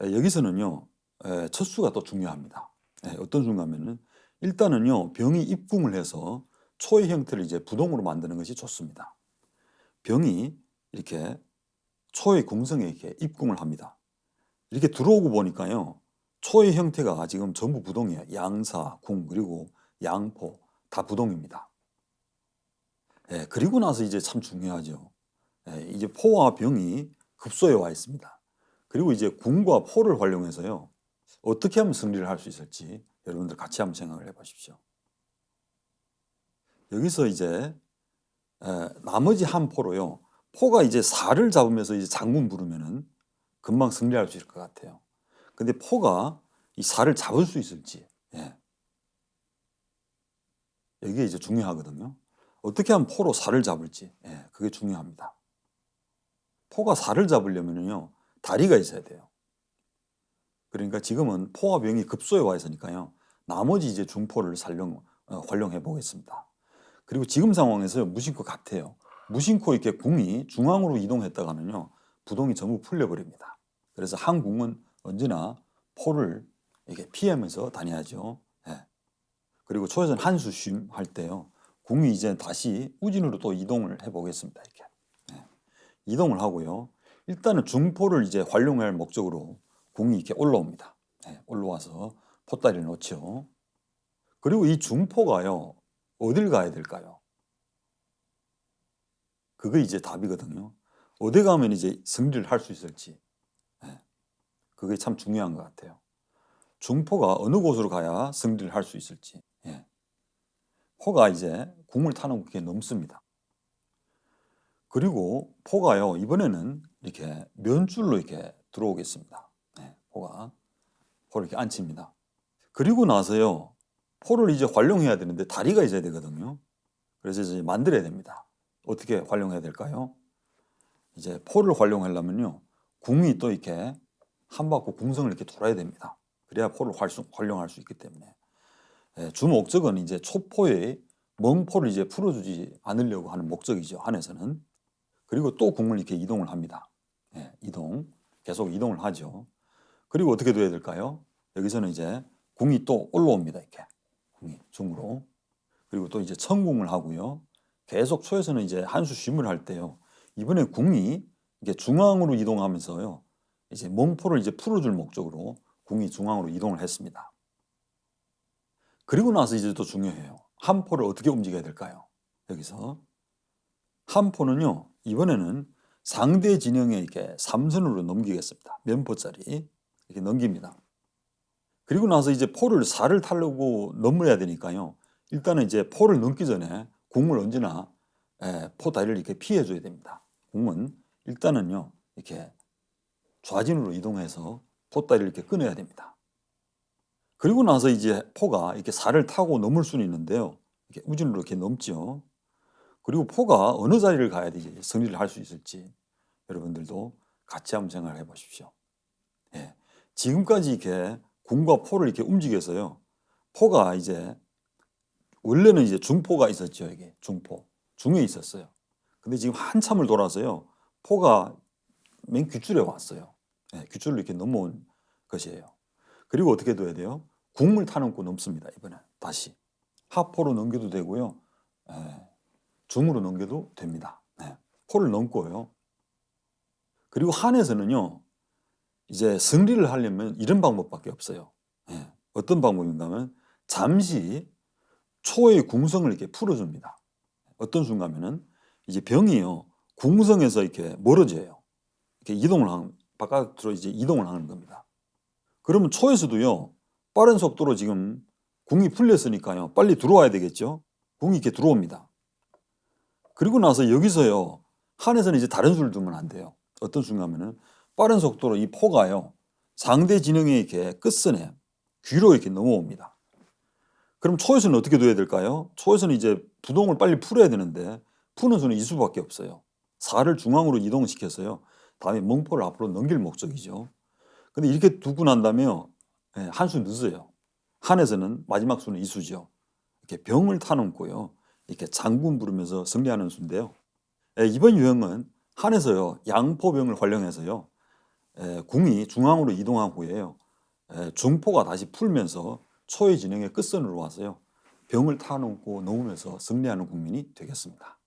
여기서는요 에, 첫 수가 또 중요합니다. 예, 어떤 수가면은 일단은요 병이 입궁을 해서 초의 형태를 이제 부동으로 만드는 것이 좋습니다. 병이 이렇게 초의 궁성에 이렇게 입궁을 합니다. 이렇게 들어오고 보니까요 초의 형태가 지금 전부 부동이에요. 양사, 궁 그리고 양포 다 부동입니다. 예, 그리고 나서 이제 참 중요하죠. 예, 이제 포와 병이 급소에 와 있습니다. 그리고 이제 궁과 포를 활용해서요 어떻게 하면 승리를 할 수 있을지 여러분들 같이 한번 생각을 해 보십시오. 여기서 이제 에, 나머지 한 포로요. 포가 이제 살을 잡으면서 이제 장군 부르면은 금방 승리할 수 있을 것 같아요. 근데 포가 이 살을 잡을 수 있을지, 예. 여기에 이제 중요하거든요. 어떻게 하면 포로 살을 잡을지, 예, 그게 중요합니다. 포가 살을 잡으려면요, 다리가 있어야 돼요. 그러니까 지금은 포와 병이 급소에 와 있으니까요, 나머지 이제 중포를 살령, 어, 활용해 보겠습니다. 그리고 지금 상황에서 무심코 같아요. 무심코 이렇게 궁이 중앙으로 이동했다가는요, 부동이 전부 풀려버립니다. 그래서 한 궁은 언제나 포를 이렇게 피하면서 다녀야죠. 예. 그리고 초여선 한수 쉼 할 때요, 궁이 이제 다시 우진으로 또 이동을 해 보겠습니다. 이렇게 예. 이동을 하고요. 일단은 중포를 이제 활용할 목적으로 궁이 이렇게 올라옵니다. 예. 올라와서 포다리를 놓죠. 그리고 이 중포가요, 어딜 가야 될까요? 그게 이제 답이거든요. 어디 가면 이제 승리를 할 수 있을지. 예. 그게 참 중요한 것 같아요. 중포가 어느 곳으로 가야 승리를 할 수 있을지. 예. 포가 이제 궁을 타는 게 넘습니다. 그리고 포가요, 이번에는 이렇게 면줄로 이렇게 들어오겠습니다. 예. 포가. 포를 이렇게 앉힙니다. 그리고 나서요, 포를 이제 활용해야 되는데 다리가 있어야 되거든요. 그래서 이제 만들어야 됩니다. 어떻게 활용해야 될까요? 이제 포를 활용하려면요, 궁이 또 이렇게 한 바퀴 궁성을 이렇게 돌아야 됩니다. 그래야 포를 활용, 활용할 수 있기 때문에 예, 주 목적은 이제 초포의 멍포를 이제 풀어주지 않으려고 하는 목적이죠 한에서는 그리고 또 궁을 이렇게 이동을 합니다. 예, 이동 계속 이동을 하죠. 그리고 어떻게 돼야 될까요? 여기서는 이제 궁이 또 올라옵니다 이렇게 궁이 중으로 그리고 또 이제 천궁을 하고요. 계속 초에서는 이제 한 수 쉼을 할 때요. 이번에 궁이 이게 중앙으로 이동하면서요. 이제 멍포를 이제 풀어줄 목적으로 궁이 중앙으로 이동을 했습니다. 그리고 나서 이제 또 중요해요. 한 포를 어떻게 움직여야 될까요? 여기서 한 포는요. 이번에는 상대 진영에 이렇게 삼선으로 넘기겠습니다. 면포짜리 이렇게 넘깁니다. 그리고 나서 이제 포를 살을 타려고 넘어야 되니까요. 일단은 이제 포를 넘기 전에 궁을 언제나 에, 포 다리를 이렇게 피해 줘야 됩니다. 궁은 일단은요. 이렇게 좌진으로 이동해서 포 다리를 이렇게 끊어야 됩니다. 그리고 나서 이제 포가 이렇게 살을 타고 넘을 수는 있는데요. 이렇게 우진으로 이렇게 넘죠. 그리고 포가 어느 자리를 가야 되지 승리를 할 수 있을지 여러분들도 같이 한번 생각해 보십시오. 예. 지금까지 이렇게 궁과 포를 이렇게 움직여서요. 포가 이제 원래는 이제 중포가 있었죠. 이게 중포. 중에 있었어요. 근데 지금 한참을 돌아서요. 포가 맨 귓줄에 왔어요. 예, 귓줄로 이렇게 넘어온 것이에요. 그리고 어떻게 돼야 돼요? 궁을 타는고 넘습니다. 이번에 다시 하포로 넘겨도 되고요. 예, 중으로 넘겨도 됩니다. 예, 포를 넘고요. 그리고 한에서는요. 이제 승리를 하려면 이런 방법밖에 없어요. 예, 어떤 방법인가 하면 잠시 초의 궁성을 이렇게 풀어줍니다. 어떤 순간에는 이제 병이요. 궁성에서 이렇게 멀어져요. 이렇게 이동을 하는, 바깥으로 이제 이동을 하는 겁니다. 그러면 초에서도요. 빠른 속도로 지금 궁이 풀렸으니까요. 빨리 들어와야 되겠죠. 궁이 이렇게 들어옵니다. 그리고 나서 여기서요. 한에서는 이제 다른 수를 두면 안 돼요. 어떤 순간에는 빠른 속도로 이 포가요. 상대 진영에 이렇게 끝선에 귀로 이렇게 넘어옵니다. 그럼 초에서는 어떻게 둬야 될까요? 초에서는 이제 부동을 빨리 풀어야 되는데 푸는 수는 이 수밖에 없어요. 살을 중앙으로 이동시켜서요. 다음에 멍포를 앞으로 넘길 목적이죠. 근데 이렇게 두고 난 다음에요. 예, 한수 늦어요. 한에서는 마지막 수는 이 수죠. 이렇게 병을 타놓고요. 이렇게 장군 부르면서 승리하는 수인데요. 예, 이번 유형은 한에서요. 양포병을 활용해서요. 에, 궁이 중앙으로 이동한 후에요. 에, 중포가 다시 풀면서 초의 진영의 끝선으로 와서요. 병을 타놓고 넘으면서 승리하는 국민이 되겠습니다.